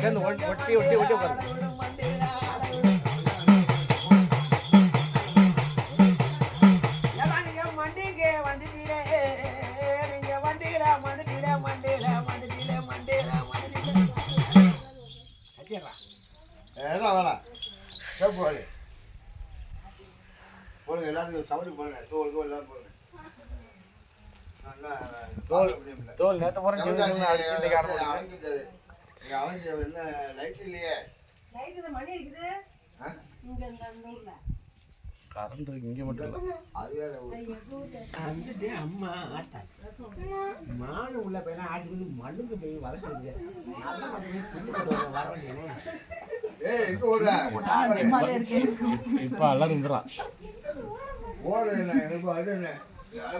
சேர்ந்து ஒட்டி- ஒட்டி ஒட்டி ஒட்டி சவுண்டு போடுங்க தோல் தோல் எல்லாம் போடுங்க நல்லா தோல். தோல் ஆட முடியும். அவனுக்கு என்ன லைட் இல்லையே? இங்க கரண்ட் இங்க மட்டும் அது வேற ஒரு- வந்துட்டு அம்மா ஆத்தா மானு உள்ள பையனா ஆட்டி வந்து மண்ணுக்கு போய் வளர்க்குறது. நல்ல மட்டுமே வர வேண்டியனே ஏய் எங்க ஓடுற? இப்ப இருந்துறான் ஓடு என்ன எனக்கு அது என்ன? அதை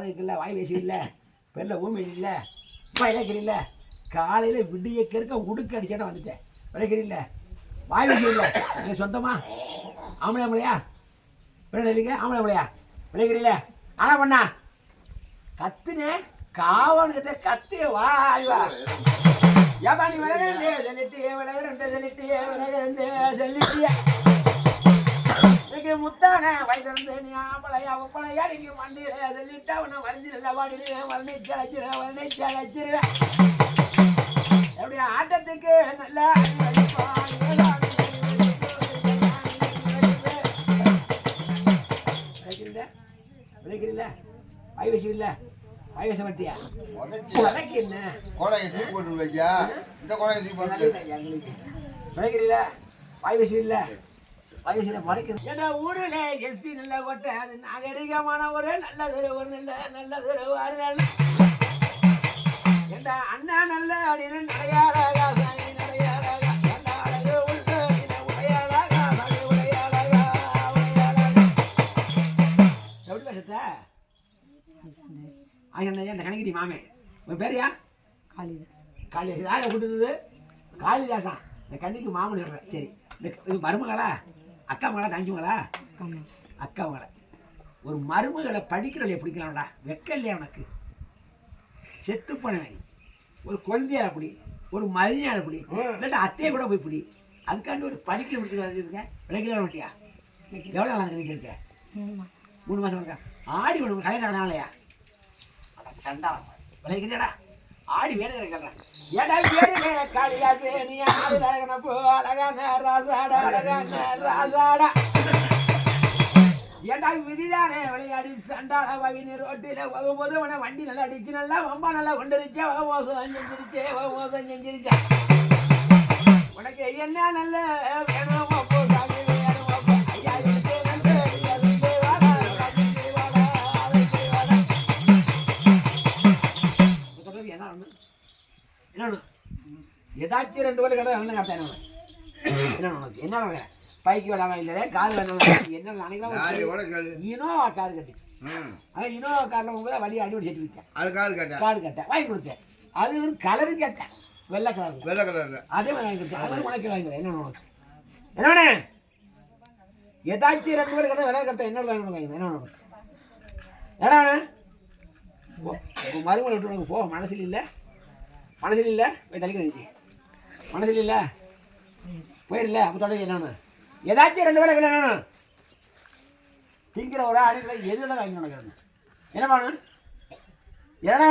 காது இருக்குல்ல வாய் பேசி இல்லை பெல்ல ஊமை இல்லை இப்போ இழைக்கிறீல்ல காலையில் விடிய கெருக்க உடுக்க அடிச்சாட்ட வந்துட்டேன். விளைக்கிறீல்ல வாய் பேசி இல்லை எனக்கு சொந்தமா? ஆம்பளை ஆம்பளையா? பெண்ணு இல்லைங்க ஆம்பளை ஆம்பளையா? விளைக்கிறீல்ல ஆனா பண்ணா? கத்துனே காவனுக்கு கத்து வா வா. ஏப்பா நீ விளையாடு சொல்லிட்டு விளையாண்டு சொல்லிட்டு விளையாண்டு சொல்லிட்டியா. இன்னைக்கு முத்தான வயசுலேருந்து நீ ஆம்பளையா ஒப்பளையா நீங்க வண்டியில சொல்லிட்டா உன்னை வரைஞ்சி நல்லா வாடிடுவேன் வர்ணிச்சு அழைச்சிருவேன் வர்ணிச்சு அழைச்சிருவேன் எப்படி ஆட்டத்துக்கு நல்லா விளைக்கிறீல்ல வாய் இல்ல. வாய் வசம் வட்டியா உடைச்சி உனக்கு என்ன? கோடையை தூக்கி போட்டு வைக்கியா? இந்த கோடையை தூக்கி போட்டு விளைக்கிறீல வாய் வசம் இல்ல. வாய் வசம் முறைக்கிறது ஏன்னா ஊரில் எஸ்பி நல்ல கொட்டை அது நாகரிகமான ஒரு நல்ல ஒரு ஒரு நல்ல நல்ல ஒரு நல்ல என்ற அண்ணா நல்ல அப்படின்னு நல்ல அழகு ஆயிரம் இந்த கணக்கிரி மாமே. உன் பேரியா காளிதாஸ். யாரை கூட்டுறது காளிதாசா இந்த கண்ணிக்கு மாமன் சரி. இந்த இது மருமகளா? அக்கா மகளா தங்கச்சி மகளா அக்கா மகளை. ஒரு மருமகளை படிக்கிறவளை பிடிக்கலாம்டா வெக்க இல்லையா உனக்கு? செத்து போனவன் ஒரு குழந்தையால அப்படி ஒரு மதியான அப்படி இல்லாட்டா அத்தையை கூட போய் பிடி. அதுக்காண்டி ஒரு படிக்கல முடிச்சு வச்சுருக்கேன் விளைக்கிறா வட்டியா எவ்வளோ நாள் கணக்கு இருக்க மூணு மாதம் இருக்கா ஆடி ஒன்று கல்யாணம் இல்லையா? சண்டா விளைக்கிறியாடா? ஆடி ஏடா வேணுங்க காளிதாசு நீ ஆடு அழகான போ அழகான ராசாடா அழகான ராசாடா. ஏடா விதிதானே விளையாடி சண்டாள வகினி ரோட்டில் போகும்போது உன வண்டி நல்லா அடிச்சு நல்லா வம்பா நல்லா கொண்டுருச்சே வக மோசம் செஞ்சிருச்சே வக மோசம் செஞ்சிருச்சா. உனக்கு என்ன நல்ல வேணும்? ஏதாச்சும் ரெண்டு பேர் கடை என்ன கட்டான என்ன உனக்கு? என்ன உனக்கு பைக்கு வேணாம் இல்லை கார் வேணாம் என்ன நினைக்கலாம் கூட இனோவா கார் கட்டுச்சு. அவன் இனோவா காரில் போகும்போது வழி அடிபடி செட்டு விட்டேன் அது காது கேட்டேன் கார்டு கேட்டேன் வாங்கி கொடுத்தேன். அது ஒரு கலரும் கேட்டேன். வெள்ளை கலர் வெள்ளை கலர்ல அதே மாதிரி வாங்கி கொடுத்தேன். அது உனக்கு வாங்கி என்ன உனக்கு? என்ன ஏதாச்சும் ரெண்டு பேர் கிட்ட விலை கட்ட என்ன வாங்கி வாங்கி என்ன உனக்கு? என்ன வேணும் மருமலை விட்டு உனக்கு போ மனசில் இல்லை? மனசில் இல்லை போய் தலைக்கு தெரிஞ்சு மனசில் இல்லை போயிடல அப்போ தொடங்கி என்ன ஏதாச்சும் ரெண்டு பேரை கல்யாணம் திங்கிற ஒரு அடிக்கல எது வேணாலும் வாங்கி நடக்கிறேன் என்ன பண்ணு எதனா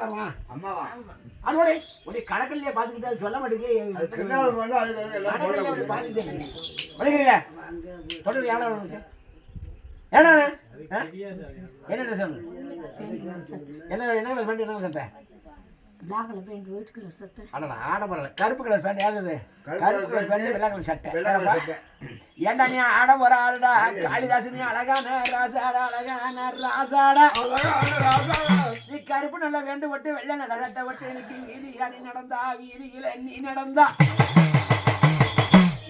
வேணும் அம்மாவா கடற்கல்லையே பார்த்துக்கிட்டு சொல்ல அது மாட்டேங்குது பின்னால் பண்ணா அது எல்லாம் போட கடற்கல்லையே பார்த்துக்கிட்டே தொடர்ந்து யாரா உனக்கு ஏடா என்ன ட்ரெஸ் என்ன என்ன கலர் பேண்ட் என்ன சட்டை ஒயிட் கலர் சட்டை. ஆடம்பரம் கருப்பு கலர் பேண்ட் யாருது? கருப்பு கலர் பேண்ட் வெள்ளை கலர் சட்டை. ஏண்டா நீ ஆடம்பர ஆளுடா? காளிதாசனி அழகான ராசாடா அழகான ராசாடா. நீ கருப்பு நல்லா வேண்டு விட்டு வெள்ளை நல்ல சட்டை விட்டு எனக்கு வீதியில நீ நடந்தா வீதியில நீ நடந்தா.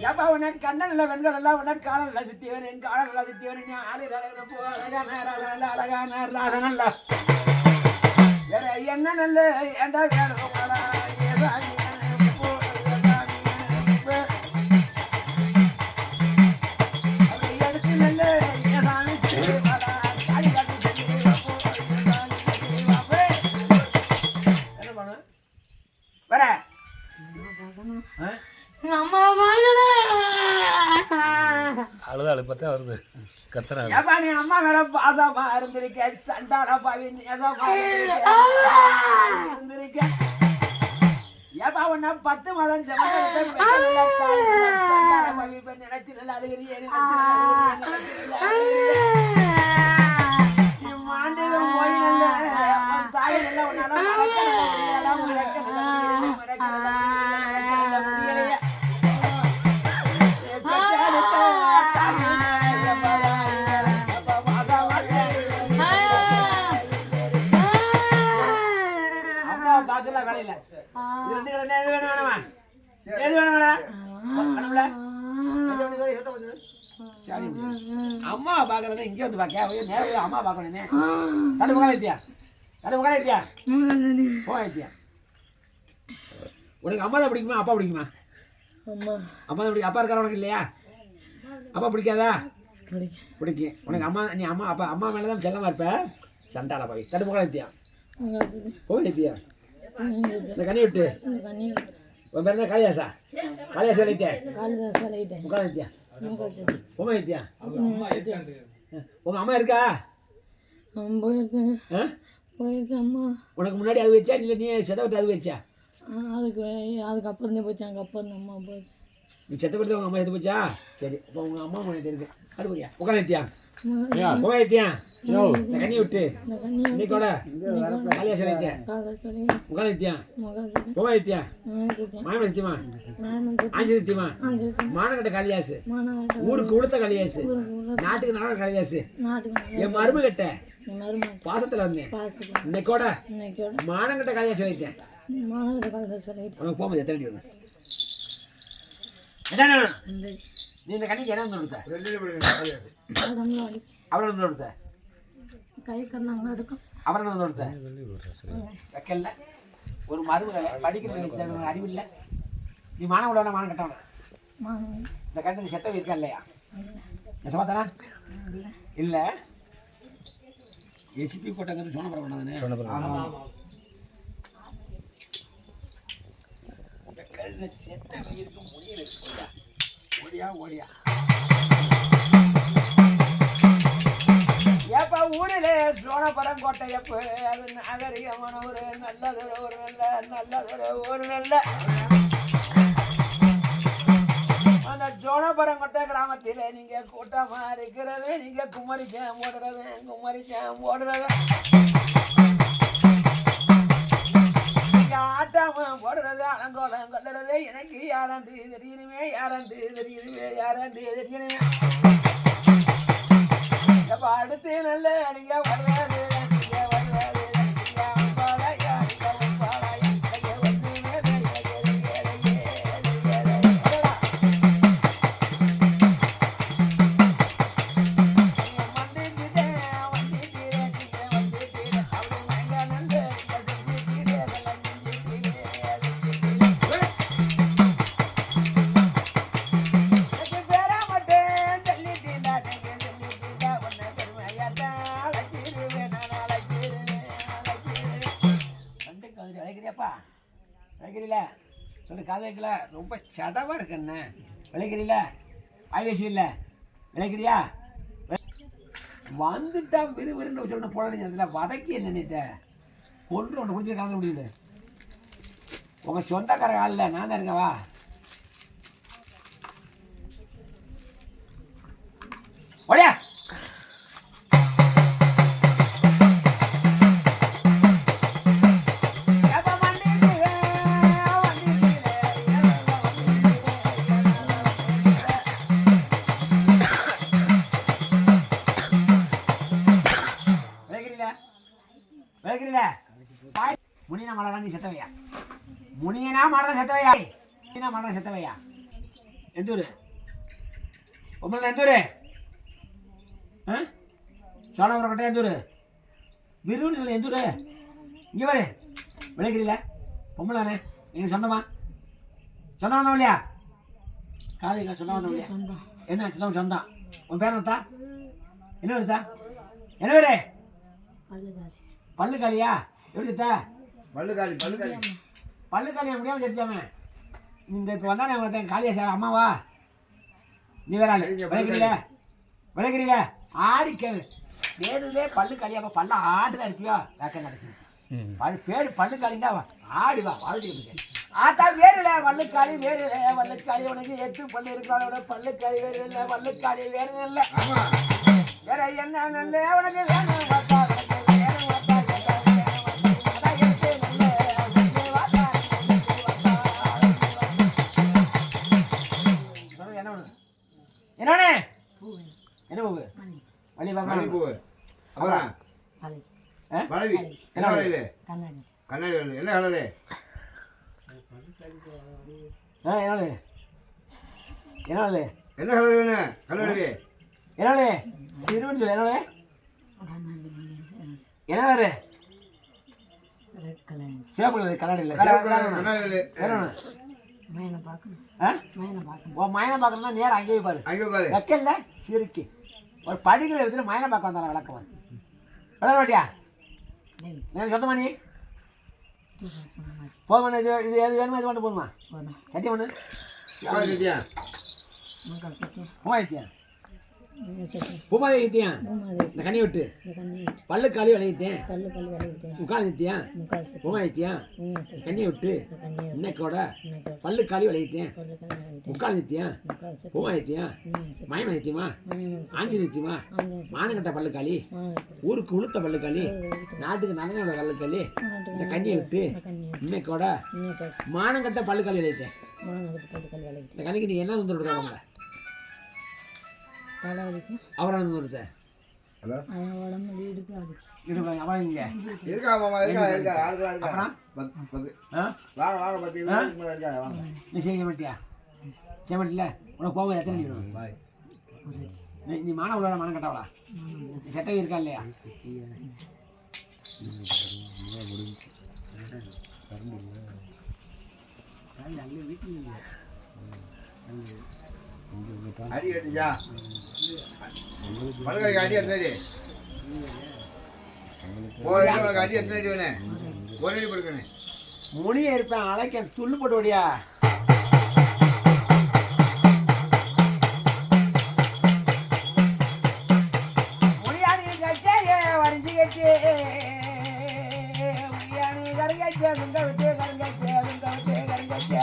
ஏப்பா உனக்கு கண்ண நல்ல வெண்கள் எல்லாம் உனக்கு காலம் நல்லா சுத்தியவன் என் காலம் நல்லா சுத்தியவன் நீ ஆளு அழகான போ அழகான ராசா நல்ல அழகான ராசா நல்ல. வேற என்ன நல்ல? ஏண்டா வேறு மாடா, கத்துறாங்க. நீ அம்மா மேல பாசமா இருந்திருக்க சண்டான பாவி இருந்திருக்க. ஏப்பா உன்ன பத்து மாதம் சண்டான பாவி இப்ப நல்லா அழுகிறியே போய் நல்ல. தாய் உன்னால மறக்க முடியல, மறக்க முடியல, மறக்க முடியல, பாக்குறத இங்க வந்து பாக்க நேரம் அம்மா பாக்கணும் தடு முகால ஏத்தியா தடு முகால ஏத்தியா போ ஏத்தியா உனக்கு அம்மா தான் பிடிக்குமா? அப்பா பிடிக்குமா? அம்மா. தான் பிடிக்கும் அப்பா இருக்கார உனக்கு இல்லையா? அப்பா பிடிக்காதா? பிடிக்கும். உனக்கு அம்மா நீ அம்மா அப்பா அம்மா மேலே தான் செல்லமா இருப்ப? சண்டால பாவி. தடு முகால ஏத்தியா போ ஏத்தியா இந்த கனி விட்டு. கண்ணி உன் பேர் என்ன? காளியாசா காளியாசா சொல்லிட்டேன். காலிதாஸ் சொல்லிட்டேன். முக்கால் ஏத்தியா உமா ஏத்தியா உங்க அம்மா இருக்கா? போயிருக்கேன். ஆ? போயிருச்சு அம்மா. உனக்கு முன்னாடி அது வச்சா இல்லை நீ செத்த விட்டு அது வச்சா? அதுக்கு அதுக்கப்புறம் தான் போச்சு அதுக்கப்புறம் அம்மா போச்சு. நீ செத்த விட்டு உங்க அம்மா செத்து போச்சா? சரி இப்போ உங்க அம்மா முன்னாடி இருக்கு. அடுப்படியா உட்காந்து ஏத்தியா உமா. ஏத்தியா இந்த கண்ணி விட்டு. இந்த கண்ணி இன்னைக்கு கூட காளியாசா ஏத்தியா காலிதாஸ் சொல்லி உட்காந்து ஏத்தியா முகம் உமா ஏத்தியா மாயம சத்தியமா நானும் ஆஞ்சி சத்தியமா மானகட்ட காளியாசு. ஊருக்கு உடுத்த காளியாசு. நாட்டுக்கு நாட காளியாசு. என் மரும கிட்ட பாசத்துல வந்தேன். இன்னைக்கோட இன்னைக்கோட மானங்கட்ட காளியாசு வைத்தேன் சொல்லிட்டு உனக்கு போகும்போது எத்தனை அடி நீ இந்த கண்ணிக்கு என்ன அப்புறம் வந்து கொடுத்த. கை கண்ணாங்க எடுக்கும் வந்து கொடுத்த. வைக்கல ஒரு மருமகளை படிக்கிற அறிவில்லை. நீ மானம் விடவன மானம் கட்டவன? இந்த கண்ணு நீ செத்த இருக்கா இல்லையா? நெசமாத்தானா இல்லை. எசிபி போட்டங்கிறது சொன்ன பிறகு பண்ணாதானே இந்த கண்ணு செத்த இருக்கு முடியல. ஓடியா ஓடியா ஏப்பா ஊரிலே சோழபுரம் கோட்டையப்பு அது நாகரிகமான ஒரு நல்லதொரு ஒரு நல்ல நல்லதொரு ஒரு நல்ல அந்த ஜோனபுரம் கொட்டை கிராமத்தில் நீங்க கூட்டமா இருக்கிறது நீங்க குமரிச்சேன் ஓடுறது குமரிச்சேன் ஓடுறது அலங்கோலம் எனக்கு யாராண்டு தெரியணுமே யாராண்டு தெரியணுமே யாராண்டு தெரியணுமே அடுத்து நல்ல நீங்க வர்றாரு விளைக்கிறீல சொல்லு கதைக்கல ரொம்ப சடவாக இருக்கு விளைக்கிறீல ஆய்வேசி இல்லை. விளைக்கிறியா வந்துட்டா விறுவிறுன்னு சொல்லணும் போல நேரத்தில் வதக்கி நின்றுட்டேன் கொண்டு ஒன்று குடிச்சு கலந்து முடியல உங்கள் சொந்தக்கார ஆள் நான் தான் இருக்கவா? ஓடியா! முனியனா மலர செத்தவையா? முனியனா மலர செத்தவையா? எந்த ஊரு உங்களை எந்த ஊரு ஆ சோழபுரம் கட்ட எந்த ஊரு விருதுல எந்த ஊரு இங்கே பாரு. விளைக்கிறீல பொம்பளானே நீங்கள் சொந்தமா? சொந்தம் வந்தோம் இல்லையா காலையில் சொந்தம் வந்தோம் இல்லையா என்ன? சொந்தம் சொந்தம். உன் பேர் என்னத்தா? என்ன வருதா என்ன பேரு பல்லு காலியா எப்படி தா? பல்லுக்காளி பல்லுக்காளி. பல்லு காலியா முடியாமல் தெரிச்சாமே இந்த இப்போ வந்தானே ஒருத்தன் காலியா சார் அம்மாவா? நீ வேற சரிங்க, விளைக்கிறீல விளைக்கிறீல ஆடி கேளு. பேருலே பல்லு காலியா பல்ல ஆடுதான் இருப்பியோ வேக்க நடக்குது பல் பேரு பல்லு காலிண்டா ஆடி வா வாழ்த்துக்கிட்டு ஆத்தா வேறுல வல்லுக்காளி வேறு வல்லுக்காளி. உனக்கு எட்டு பல்லு இருக்கிறோட பல்லுக்காளி வேறு இல்லை வல்லுக்காளி வேறு இல்லை ஆமா. வேற என்ன நல்ல உனக்கு வேணும் என்ன வேணும்? பூ என்ன பூவு? மல்லி பார்க்கலாம். பூ அப்புறம்? மனைவி என்ன வளையல் கண்ணாடி கண்ணாடி. என்ன கலரு ஆ, என்ன? என்ன? என்ன கலர் வேணும் கண்ணாடி என்ன? இருபது சொல்லு, என்ன வேணும்? கண்ணாடி என்ன வேறு சிவப்பு கலர் கலர் இல்லை. கண்ணாடி. வேற வேணும். பார்க்கணும் உன் மயனை பார்க்கணும்னா நேரம் அங்கேயே பாரு. அங்கே பாரு. வைக்கல சிறுக்கி ஒரு படிக்கிற விதத்துல மயனை பார்க்க வந்தான விளக்கம் விளக்க மாட்டியா டேய் எனக்கு சொந்தமா நீ தூக்கம் சொன்ன மாதிரி போதுமா இது இது எது வேணுமா இது மட்டும் போதுமா? சத்தியம் பண்ணு உட்காரு பூமாதித்யா பூமாதேவி. இந்த கண்ணி விட்டு பல்லு காலி விளையிட்டேன் பல்லு முக்கால் பூமாதித்யா பூமா சத்தியம் கண்ணி விட்டு இன்னைக்கோட இன்னைக்கு பல்லு காலி விளையிட்டேன் முக்கால் பூமாதித்யா பூமா சத்தியம் மயம நித்தியமா மயனை ஆஞ்சி ஆஞ்சநேயர் மானங்கட்ட பல்லு. காலி ஊருக்கு உளுத்த பல்லு. காலி நாட்டுக்கு நலனோட பல்லு காலி இந்த கண்ணியை விட்டு இன்னைக்கோட இன்னைக்கு மானங்கட்ட பல்லு காலி விளையிட்டேன் கல் இந்த கண்ணிக்கு நீ என்ன வந்து விடுறாங்க தலை வலிக்கும் அவரை வந்து உடம்பு இடுப்பு அவன் இங்க. இருக்கா மாமா இருக்கா இருக்கா ஆளுக்கா இருக்கா? பத்து பத்து. ஆ? வாங்க வாங்க பத்து இருபது இருக்கா வாங்க. நீ செய்ய மாட்டியா? செய்ய மாட்டில உனக்கு போக எத்தனை வேணும் பாய். நீ நீ மான உள்ளாட மனம் கட்டவளா? நீ செட்டவி இருக்கா இல்லையா? அடி கட்டிச்சா பல்கலைக்கு அடி எத்தனை அடி? போய் உனக்கு அடி எத்தனை அடி வேணும்? ஒரு அடி கொடுக்கணும். முடிய இருப்பேன் அழைக்க துள்ளு போட்டு ஓடியா? முடியாணி கச்சைய வரைஞ்சி கட்டி முடியாணி கருங்கச்சே துண்ட விட்டு கருங்கச்சே துண்ட விட்டு கருங்கச்சே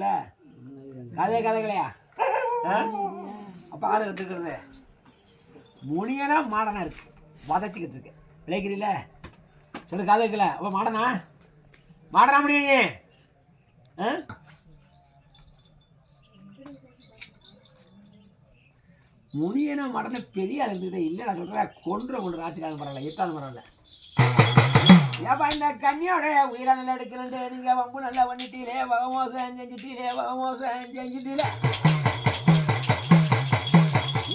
இருக்குல்ல கதை கதைகளையா? அப்ப ஆறு எடுத்துக்கிறது முனியனா மாடனா இருக்கு. வதச்சிக்கிட்டு இருக்கு. விளைக்கிறீல சொல்லு கதை இருக்குல்ல அப்போ மாடனா? மாடனா முடியும் நீ ஆ? முனியனா மாடன பெரிய ஆள் இருந்துக்கிட்டே இல்லை நான் சொல்கிறேன் கொன்ற கொண்டு ராசிக்காக பரவாயில்ல எட்டாவது பரவாயில்ல. ஏப்பா இந்த கன்னியோட உயிரை நல்லா எடுக்கலன்ட்டு நீங்க வம்பு நல்லா பண்ணிட்டீங்களே வகமோசம் செஞ்சுட்டீங்களே வகமோசம் செஞ்சுட்டீங்களே.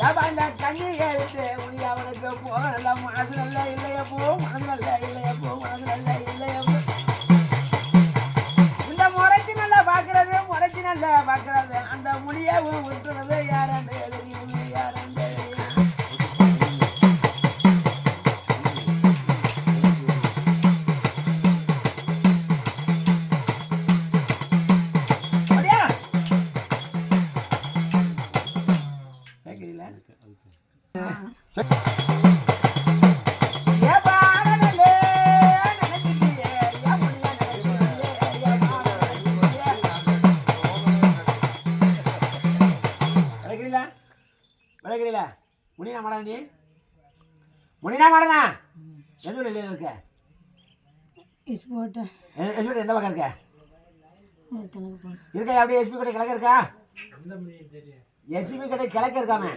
ஏப்பா இந்த கண்ணியை விட்டு உனி அவனுக்கு போ நல்லா மனசு நல்லா இல்லையா போ மனசு நல்லா இல்லையா எஸ்பி எந்த பக்கம் இருக்க? இருக்கா அப்படியே எஸ்பி கடை கிழக்க இருக்கா? எஸ்பி கடை கிழக்க இருக்காமே?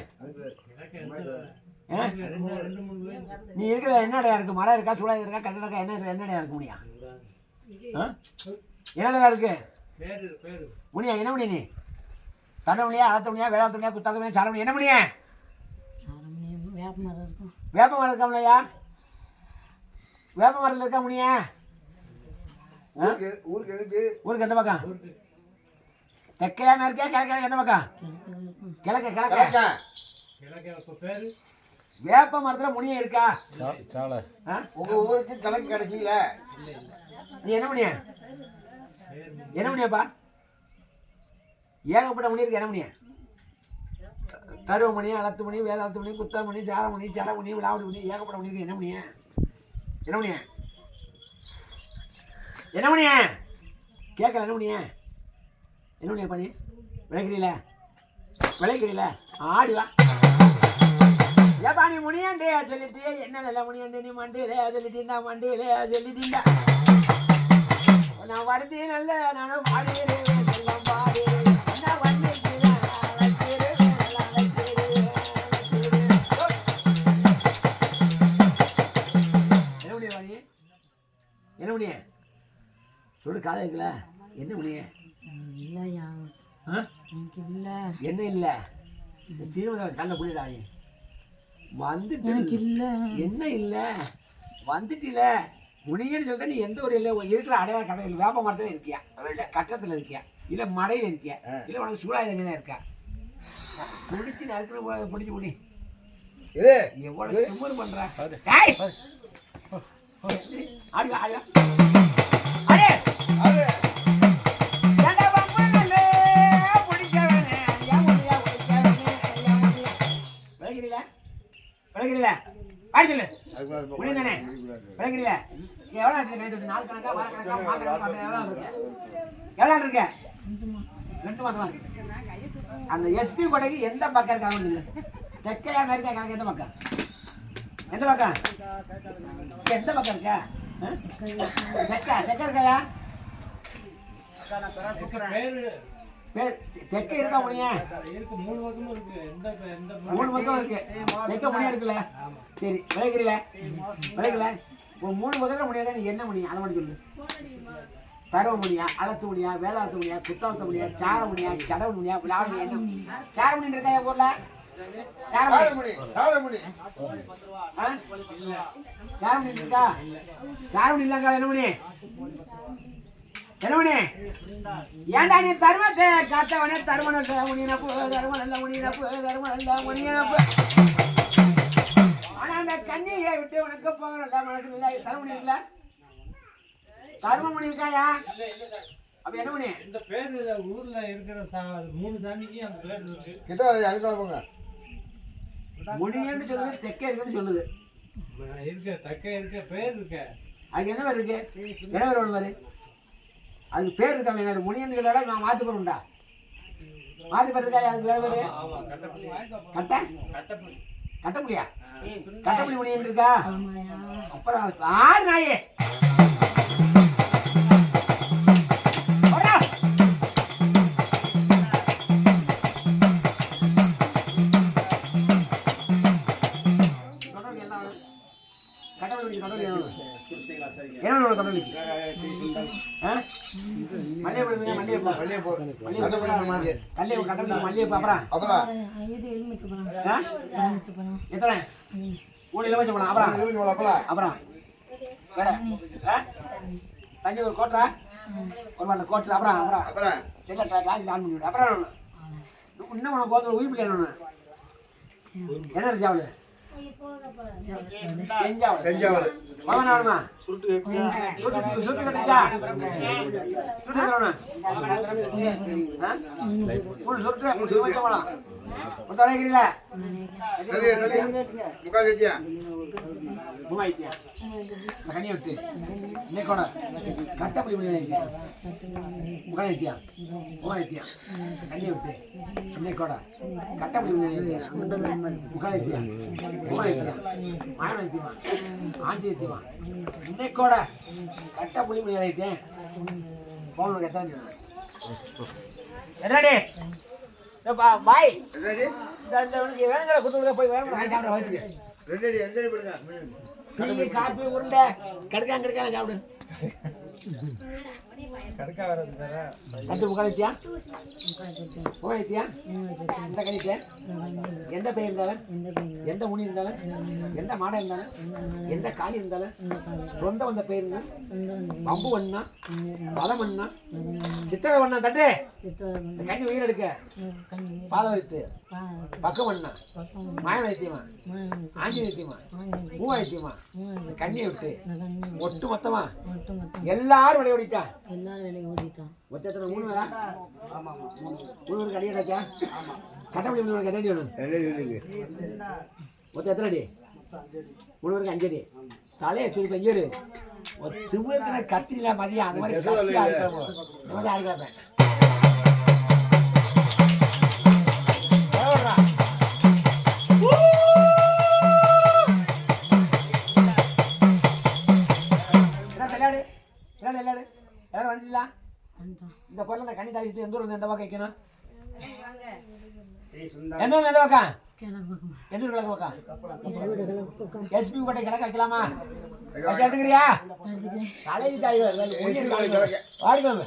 நீ இருக்கிற என்ன இடம் இருக்கு? மழை இருக்கா சூழல் இருக்கா கட்டடம் இருக்கா என்ன இருக்கு? என்ன இடம் இருக்கு முடியா ஆ? என்ன இருக்கு? முனியா என்ன முடியும் நீ? தண்டை முடியா அழத்த முடியா வேதாந்த முடியா குத்தாத முடியா சார முடியா என்ன முடியும் அரமணியம் வேப்ப மரம் இருக்கும். வேப்ப இருக்கா மரத்தில் இருக்கா முடியா ஆ? ஊருக்கு ஊருக்கு எங்கிட்டு ஊருக்கு எந்த பக்கம்? தெற்கையா மேற்கா கிழக்கா எந்த பக்கம்? கிழக்கு கிழக்க. கிழக்க. வேப்ப மரத்துல முனியம் இருக்கா? சாலை. ஆ? உங்க ஊருக்கு கணக்கு கிடைக்கல. நீ என்ன பண்ணிய என்ன பண்ணியப்பா ஏகப்பட்ட மணி இருக்கு என்ன பண்ணிய கருவமணி அலத்துமணி வேதாந்தமணி குத்தமணி சாரமணி சரமணி விழாவணி மணி ஏகப்பட்ட மணி இருக்கு என்ன பண்ணிய என்ன பண்ணிய என்ன பண்ணிய கேட்கல என்ன பண்ணிய என்ன பண்ணிய பண்ணி விளைக்கிறீல விளைக்கிறீல ஆடுவா ஏப்பா நீ முனியாண்டே சொல்லிட்டு என்ன நல்ல முனியாண்டே நீ மண்டியில சொல்லிட்டீண்டா மண்டியில சொல்லிட்டீண்டா நான் வருதி நல்ல நானும் பாடுகிறேன் செல்லம் பாடுகிறேன். என்ன வந்திருக்கிறேன் என்ன முடிய என்ன சொல்லு காதை இருக்குல்ல? என்ன முடிய இல்லையா? ஆ? எனக்கு இல்லை. என்ன இல்லை? சீனிவாச கண்ணை புள்ளிடாங்க வந்துட்டு எனக்கு இல்லை. என்ன இல்ல? வந்துட்டில. முனியன்னு சொல்லிட்டு நீ எந்த ஒரு இல்லை இருக்கிற அடையாள கடையில் வேப்ப மரத்துல இருக்கியா? இல்ல கட்டத்துல இருக்கியா? இல்ல மடையில இருக்கியா? இல்ல உனக்கு சூழாயுதங்க தான் இருக்கா? பிடிச்சி நறுக்கணும் பிடிச்சி முடி பண்ற? டேய்! ஆடி வா, விளக்குறீல? பாடி சொல்லு இப்ப முடியுதானே? விளக்குறீல? எவ்வளவு ஆச்சு தொட்டு? நாலு கணக்கா, வார கணக்கா, மாச கணக்கா, எவ்வளவு நாள் இருக்கு? நாள்? ரெண்டு மாசமா இருக்கு. அந்த எஸ்பி கொடைக்கு எந்த பக்கம் இருக்காங்க சொல்லு. தெற்கையா மேற்கா கணக்கு எந்த பக்கம் எந்த பக்கம் எந்த பக்கம் இருக்க ஆ? தெற்கா தெற்க இருக்கையா பேர் தெக்க இருக்கா முடியா இருக்கு மூணு பக்கமும் இருக்கு எந்த எந்த மூணு பக்கம் இருக்கு. தெக்க முடியா இருக்குல்ல? சரி விளைக்கிறீல விளைக்கல ஒரு மூணு பக்கத்தில் முடியாது நீ என்ன முடியும் அதை மட்டும் சொல்லு. தரவ முடியா அலத்து முடியா வேளாத்து முடியா குத்தாத்த முடியா சார முடியா சடவு முடியா விளாட முடியா என்ன சார முடியும் இருக்கா என் ஊர்ல? சார சாரமணி சாரமணி சாரமணி இருக்கா? சாரமணி இல்லங்க என்ன மணி? என்ன மணி ஏன்டா நீ தருமத்தை காத்தவனே தருமன முனியனப்பு தருமன் அல்ல முனியனப்பு தருமன் அல்ல முனியனப்பு ஆனா அந்த கண்ணியை விட்டு உனக்கு போகணும்ல மனசுல இல்ல தருமணி இருக்குல்ல தருமமணி இருக்காயா? அப்ப என்ன மணி இந்த பேரு ஊர்ல இருக்கிற சா- மூணு சாமிக்கு அந்த பேர் இருக்கு. கிட்ட அனுப்பி போங்க. முனியன்னு சொல்லுது இருக்குன்னு சொல்லுது. இருக்க தக்க இருக்க பேர் இருக்க. அதுக்கு என்ன பேர் இருக்கு? என்ன பேர் ஒன்று பாரு அதுக்கு பேர் இருக்கா என்ன முனியன் சொல்லல நான் உண்டா மாத்து பேர் இருக்கா அதுக்கு வேற பேரு? கட்ட கட்டப்பள்ளி கட்ட? முடியா கட்டப்படி முனியன் இருக்கா? அப்புறம் ஆறு நாயே. கட்டப்படி தொடர்ந்து என்ன வேணும்? என்ன வேணும் தொடர்ந்து? ஆ? மல்லிகைப்பூ? மல்லிகைப்பூ. மல்லிகைப்பூ மல்லிகைப்பூ. கட்டப்படி, மல்லிகைப்பூ அப்புறம். அப்புறம். எத்தனை? மூணு இலவச பழம் அப்புறம். அப்புறம். வேற. ஒரு ஒரு வாட்டர் கோட்டர் அப்புறம் அப்புறம். அப்புறம். செல்ல கிளாஸ் ஆன் பண்ணி விடு அப்புறம்? இன்னும் உனக்கு உயிர் பிள்ளை என்ன செஞ்சாவல் பவன் வேணுமா சுட்டு சுட்டு சுட்டு கட்டுச்சா வேணும் மூணு சுட்டு மூணு சுட்டு பழம் ஒரு தலைக்கிறீங்களா முக்கால் வச்சியா மூவாயிரத்தியா? கண்ணியை விட்டு. இன்னைக்கோட கட்டப்படி பண்ணி முகாயிரத்தியா மூவாயிரத்தியா? கண்ணியை விட்டு. இன்னைக்கோட கட்டப்படி மூவாயிரத்தியா? ஆஞ்சியத்தியமா இன்னைக்கோட கட்டப்படி பண்ணி வைத்தேன் போனவனுக்கு எத்தனை? என்னடி? பாய் வேணுங்கிற குத்து போய் வாங்கி சாப்பிட வயிற்றுக்கு காப்பி உருண்டை. கடுக்காங்க கடுக்காங்க சாப்பிடு. கட்டு முக்காலிச்சியா போயிடுச்சியா எந்த கணிக்க எந்த பெயர் இருந்தாலும் எந்த முனி இருந்தாலும் எந்த மாடம் இருந்தாலும் எந்த காளி இருந்தாலும் சொந்த வந்த பெயர் பம்பு வண்ணா பலம் வண்ணா சித்திரை வண்ணா தட்டு. கண்ணி உயிர் எடுக்க. பாதம் வைத்து. பக்கம் வண்ணா. மாய வைத்தியமா? ஆஞ்சி வைத்தியமா பூ வைத்தியமா கண்ணியை விட்டு. ஒட்டு மொத்தமா எல்லாரும் விளையாடிட்டான் எல்லாரும் ஓடிட்டான் மொத்தத்தில் மூணு வேலை மூணு பேருக்கு அடி அடிச்சா? கட்டப்படி மூணு பேருக்கு எத்தனை அடி மொத்தம் எத்தனை அடி? மூணு பேருக்கு அஞ்சு அடி. தலையை தூக்கி ஐயரு ஒரு திமுக கத்திரில மதியம் அந்த மாதிரி விளையாடு விளையாடு யாரும் வந்துடலா இந்த பொருளை நான் கண்ணி தாளிட்டு எந்த ஊர்ல எந்த பக்கம் வைக்கணும்? எந்த ஊர்ல எந்த பக்கம்? எந்த ஊர் கிழக்கு பக்கம்? எஸ்பி கோட்டை கிழக்கு வைக்கலாமா? எடுத்துக்கிறியா? தலைக்கு தாய் வாடிக்கோங்க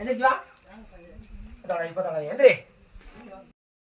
எத்தனை அடி